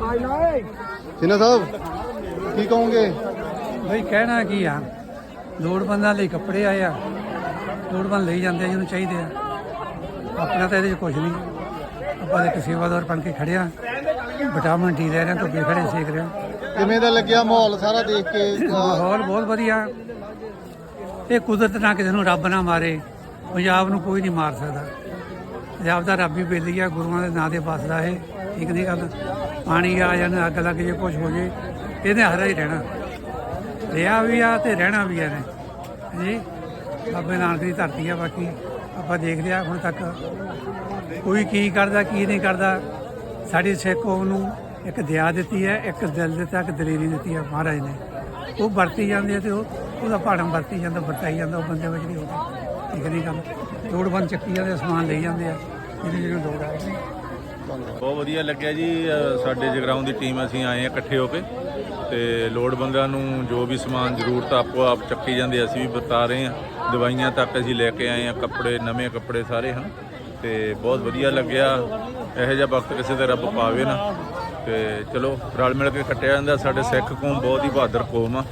ਸਿਨਾ ਸਾਹਿਬ ਕੀ ਕਹੋਗੇ? ਬਈ ਕਹਿਣਾ ਕੀ ਆ? ਲੋੜਵੰਦਾਂ ਲਈ ਕੱਪੜੇ ਆਏ ਆ। ਲੋੜਵੰਦ ਲਈ ਜਾਂਦੇ ਆ ਜਿਹਨੂੰ ਚਾਹੀਦੇ ਆ। ਆਪਣਾ ਤਾਂ ਇਹਦੇ 'ਚ ਕੁਝ ਨਹੀਂ। ਆਪਾਂ ਤਾਂ ਇੱਕ ਸੇਵਾਦਾਰ ਬਣ ਕੇ ਖੜਿਆ ਵਿਟਾਮਿਨ ਡੀ ਲੈ ਰਹੇ ਹਾਂ ਧੁੱਪੇ ਖੜੇ ਸੇਕ ਰਹੇ ਹਾਂ ਕਿਵੇਂ ਦਾ ਲੱਗਿਆ ਮਾਹੌਲ ਸਾਰਾ ਦੇਖ ਕੇ? ਅਹ, ਮਾਹੌਲ ਬਹੁਤ ਵਧੀਆ। ਇਹ ਕੁਦਰਤ ਨਾ ਕਿਸੇ ਨੂੰ ਰੱਬ ਨਾ ਮਾਰੇ। ਪੰਜਾਬ ਨੂੰ ਕੋਈ ਨਹੀਂ ਮਾਰ ਸਕਦਾ। ਪੰਜਾਬ ਦਾ ਰੱਬ ਹੀ ਬੇਲੀ ਆ ਗੁਰੂਆਂ ਦੇ ਨਾਂ ਤੇ ਬਸਦਾ ਇਹ। ਠੀਕ ਨਹੀਂ ਗੱਲ? ਪਾਣੀ ਆ ਜਾਣ ਅੱਗ ਲੱਗ ਜੇ ਕੁਝ ਹੋ ਜੇ ਇਹਨੇ ਹਰਾ ਹੀ ਰਹਿਣਾ। ਰਿਹਾ ਵੀ ਆ ਤੇ ਰਹਿਣਾ ਵੀ ਆ ਨੇ ਜੀ ਬਾਬੇ ਨਾਨਕ ਦੀ ਧਰਤੀ ਆ ਬਾਕੀ ਆਪਾਂ ਦੇਖ ਲਿਆ ਹੁਣ ਤੱਕ ਕੋਈ ਕੀ ਕਰਦਾ ਕੀ ਨਹੀਂ ਕਰਦਾ। ਸਾਡੀ ਸਿੱਖ ਕੌਮ ਨੂੰ ਇੱਕ ਦਿਆ ਦਿੱਤੀ ਹੈ ਇੱਕ ਦਿਲ ਦਿੱਤਾ ਇੱਕ ਦਲੇਰੀ ਦਿੱਤੀ ਹੈ ਮਹਾਰਾਜ ਨੇ। ਉਹ ਵਰਤੀ ਜਾਂਦੀ ਹੈ ਤੇ ਉਹ ਉਹਦਾ ਭਾੜਮ ਵਰਤੀ ਜਾਂਦਾ ਵਰਤਾਈ ਜਾਂਦਾ ਉਹ ਬੰਦੇ ਵਿੱਚ ਨਹੀਂ ਹੁੰਦਾ ਠੀਕ ਨਹੀਂ ਗੱਲ? ਲੋੜਵੰਦ ਚੱਕੀ ਜਾਂਦੇ ਆ, ਸਮਾਨ ਲਈ ਜਾਂਦੇ ਆ ਜਿਹਨੂੰ ਜਿਹਨੂੰ ਲੋੜ ਆ। ਬਹੁਤ ਵਧੀਆ ਲੱਗਿਆ ਜੀ ਸਾਡੇ ਜਗਰਾਉਂ ਦੀ ਟੀਮ ਅਸੀਂ ਆਏ ਆ ਇਕੱਠੇ ਹੋ ਕੇ। ਤੇ ਲੋੜਵੰਦਾਂ ਨੂੰ ਜੋ ਵੀ ਸਮਾਨ ਜ਼ਰੂਰਤ ਆਪੋ ਆਪ ਚੱਕੀ ਜਾਂਦੇ ਅਸੀਂ ਵੀ ਬਤਾ ਰਹੇ ਆ ਦਵਾਈਆਂ ਤੱਕ ਅਸੀਂ ਲੈ ਕੇ ਆਏ ਆ ਕੱਪੜੇ, ਨਵੇਂ ਕੱਪੜੇ ਸਾਰੇ, ਹਨ। ਤੇ ਬਹੁਤ ਵਧੀਆ ਲੱਗਿਆ। ਇਹੋ ਜਿਹਾ ਵਕਤ ਕਿਸੇ ਦਾ ਰੱਬ ਪਾਵੇ ਨਾ। ਤੇ ਚਲੋ, ਰਲ ਮਿਲ ਕੇ ਕੱਟਿਆ ਜਾਂਦਾ, ਸਾਡੇ ਸਿੱਖ ਕੌਮ ਬਹੁਤ ਹੀ ਬਹਾਦਰ ਕੌਮ ਆ।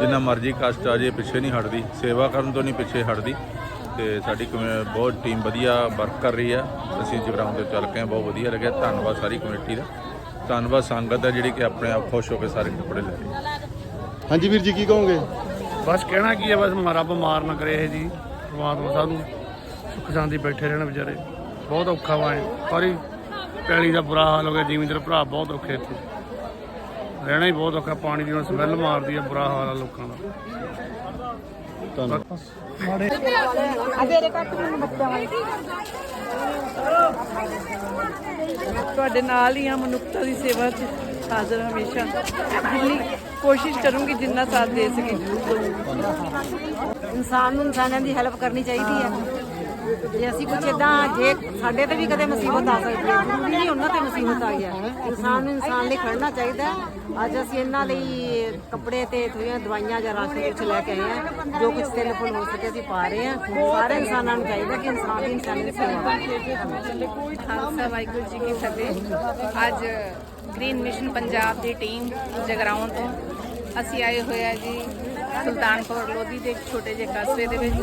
ਜਿੰਨਾ ਮਰਜ਼ੀ ਕਸ਼ਟ ਆ ਜੇ, ਪਿੱਛੇ ਨਹੀਂ ਹਟਦੀ। ਸੇਵਾ ਕਰਨ ਤੋਂ ਨਹੀਂ ਪਿੱਛੇ ਹਟਦੀ। ਤੇ ਸਾਡੀ ਕਮੇ- ਬਹੁਤ ਟੀਮ ਵਧੀਆ ਵਰਕ ਕਰ ਰਹੀ ਆ। ਅਸੀਂ ਜਗਰਾਉਂ ਤੋਂ ਚੱਲ ਕੇ ਬਹੁਤ ਵਧੀਆ ਲੱਗਿਆ। ਧੰਨਵਾਦ ਸਾਰੀ ਕਮੇਟੀ ਦਾ। ਧੰਨਵਾਦ ਸੰਗਤ ਦਾ ਜਿਹੜੀ ਕਿ ਆਪਣੇ ਆਪ ਖੁਸ਼ ਹੋ ਕੇ ਸਾਰੇ ਕੱਪੜੇ ਲੈ ਰਹੀ ਹੈ ਹਾਂਜੀ ਵੀਰ ਜੀ ਕੀ ਕਹੋਗੇ? ਬਸ ਕਹਿਣਾ ਕੀ ਹੈ ਬਸ ਮਾਰਾ ਬਿਮਾਰ ਨਾ ਕਰੇ ਇਹ ਜੀ। ਪਰਮਾਤਮਾ ਸਾਨੂੰ ਸੁੱਖ ਸ਼ਾਂਤੀ ਬੈਠੇ ਰਹਿਣ ਵਿਚਾਰੇ। ਬਹੁਤ ਔਖਾ ਵਾ ਇਹ। ਸਾਰੀ ਪੈਲੀ ਦਾ ਬੁਰਾ ਹਾਲ ਹੋ ਗਿਆ ਜ਼ਿਮੀਂਦਾਰ ਭਰਾ ਬਹੁਤ ਔਖੇ ਇੱਥੇ। ਰਹਿਣਾ ਹੀ ਬਹੁਤ ਔਖਾ ਪਾਣੀ ਦੀ ਹੁਣ ਸਮੈਲ ਮਾਰਦੀ ਹੈ ਬੁਰਾ ਹਾਲ ਆ ਲੋਕਾਂ ਦਾ। ਤੁਹਾਡੇ ਨਾਲ ਹੀ ਆ ਮਨੁੱਖਤਾ ਦੀ ਸੇਵਾ 'ਚ ਹਾਜ਼ਰ ਹਮੇਸ਼ਾ। ਜਿੰਨੀ ਕੋਸ਼ਿਸ਼ ਕਰੂੰਗੀ, ਜਿੰਨਾ ਸਾਥ ਦੇ ਸਕੇ। ਇਨਸਾਨ ਨੂੰ ਇਨਸਾਨਾਂ ਦੀ ਹੈਲਪ ਕਰਨੀ ਚਾਹੀਦੀ ਹੈ। ਜੇ ਅਸੀਂ ਕੁਝ ਇਦਾਂ ਜੇ ਸਾਡੇ ਤੇ ਵੀ ਕਦੇ ਮੁਸੀਬਤ ਆ ਸਕਦੀ ਹੈ, ਜ਼ਰੂਰੀ ਨਹੀਂ ਉਹਨਾਂ ਤੇ ਮੁਸੀਬਤ ਆ ਗਿਆ। ਇਨਸਾਨ ਨੂੰ ਇਨਸਾਨ ਲਈ ਖੜਨਾ ਚਾਹੀਦਾ ਹੈ। ਅੱਜ ਅਸੀਂ ਇਹਨਾਂ ਲਈ ਕੱਪੜੇ ਤੇ ਥੋੜੀਆਂ ਦਵਾਈਆਂ ਜਾਂ ਰਾਸ਼ਨ ਕੁਝ ਲੈ ਕੇ ਆਏ ਹਾਂ, ਜੋ ਕੁਝ ਤਿੰਨ ਹੋ ਸਕੇ ਅਸੀਂ ਪਾ ਰਹੇ ਹਾਂ। ਸਾਰੇ ਇਨਸਾਨਾਂ ਨੂੰ ਚਾਹੀਦਾ ਕਿ ਇਨਸਾਨ ਦੀ ਇਨਸਾਨੀ ਦੀ ਸੇਵਾ ਕਰੇ। ਖਾਲਸਾ ਵਾਹਿਗੁਰੂ ਜੀ ਕੀ ਫਤਿਹ। ਅੱਜ ਗ੍ਰੀਨ ਮਿਸ਼ਨ ਪੰਜਾਬ ਦੀ ਟੀਮ ਜਗਰਾਉਂ ਤੋਂ ਅਸੀਂ ਆਏ ਹੋਏ ਆ ਜੀ। ਸੁਲਤਾਨਪੁਰ, ਲੋਧੀ ਦੇ ਛੋਟੇ ਜਿਹੇ ਕਸਬੇ ਦੇ ਵਿੱਚ।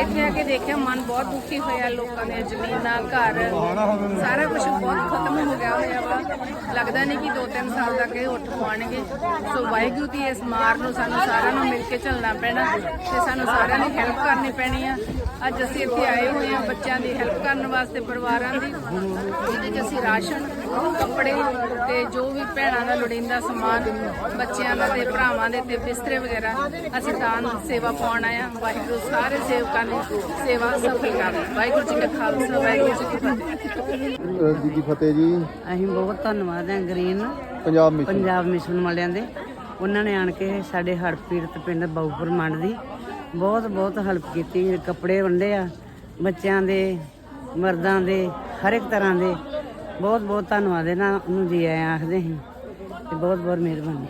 ਇੱਥੇ ਆ ਕੇ ਦੇਖਿਆ ਮਨ ਬਹੁਤ ਦੁਖੀ ਹੋਇਆ ਲੋਕਾਂ ਦੇ, ਜ਼ਮੀਨਾਂ ਘਰ। ਸਾਰਾ ਕੁਝ ਬਹੁਤ ਖਤਮ ਹੋ ਗਿਆ ਹੋਇਆ ਵਾ। ਲੱਗਦਾ ਨਹੀਂ ਕਿ 2-3 ਸਾਲ ਤੱਕ ਇਹ ਉੱਠ ਪਾਉਣਗੇ। ਸੋ ਵਾਹਿਗੁਰੂ ਦੀ ਇਸ ਮਾਰ ਨੂੰ ਸਾਨੂੰ ਸਾਰਿਆਂ ਨੂੰ ਮਿਲ ਕੇ ਚੱਲਣਾ ਪੈਣਾ ਤੇ ਸਾਨੂੰ ਸਾਰਿਆਂ ਨੂੰ ਹੈਲਪ ਕਰਨੀ ਪੈਣੀ ਆ। ਅੱਜ ਅਸੀਂ ਇੱਥੇ ਆਏ ਹੋਏ ਆ ਬੱਚਿਆਂ ਦੀ ਹੈਲਪ ਕਰਨ ਵਾਸਤੇ, ਪਰਿਵਾਰਾਂ ਦੀ। ਜਿਹਦੇ 'ਚ ਅਸੀਂ ਰਾਸ਼ਨ, ਕੱਪੜੇ ਤੇ ਜੋ ਵੀ ਭੈਣਾਂ ਦਾ ਲੋੜੀਂਦਾ ਸਮਾਨ, ਬੱਚਿਆਂ ਦਾ ਤੇ ਭਰਾਵਾਂ ਦੇ ਤੇ ਬਿਸਤਰੇ ਵਗੈਰਾ ਅਸੀਂ ਦਾਨ ਸੇਵਾ ਪਾਉਣ ਆਇਆ ਵਾਹਿਗੁਰੂ ਸਾਰੇ ਸੇਵਕਾਂ ਦੀ ਸੇਵਾ ਸਫਲ ਕਰੇ ਵਾਹਿਗੁਰੂ ਜੀ ਕਾ ਖਾਲਸਾ ਵਾਹਿਗੁਰੂ ਜੀ ਕੀ ਫਤਿਹ। ਜੀ ਕੀ ਫਤਿਹ ਜੀ। ਅਸੀਂ ਬਹੁਤ ਧੰਨਵਾਦ ਹਾਂ green Punjab mission. Punjab mission ਵਾਲਿਆਂ ਦੇ। ਉਹਨਾਂ ਨੇ ਆਣ ਕੇ ਸਾਡੇ ਹੜ੍ਹ ਪੀੜਤ ਪਿੰਡ ਬਾਉਪੁਰ ਮੰਡ ਦੀ ਬਹੁਤ ਬਹੁਤ ਹੈਲਪ ਕੀਤੀ। ਕੱਪੜੇ ਵੰਡੇ ਆ ਬੱਚਿਆਂ ਦੇ ਮਰਦਾਂ ਦੇ ਹਰ ਇੱਕ ਤਰ੍ਹਾਂ ਦੇ। ਬਹੁਤ ਬਹੁਤ ਧੰਨਵਾਦ ਇਹਨਾਂ ਨੂੰ ਜੀ ਆਇਆਂ ਆਖਦੇ ਹਾਂ ਤੇ ਬਹੁਤ ਬਹੁਤ ਮਿਹਰਬਾਨੀ।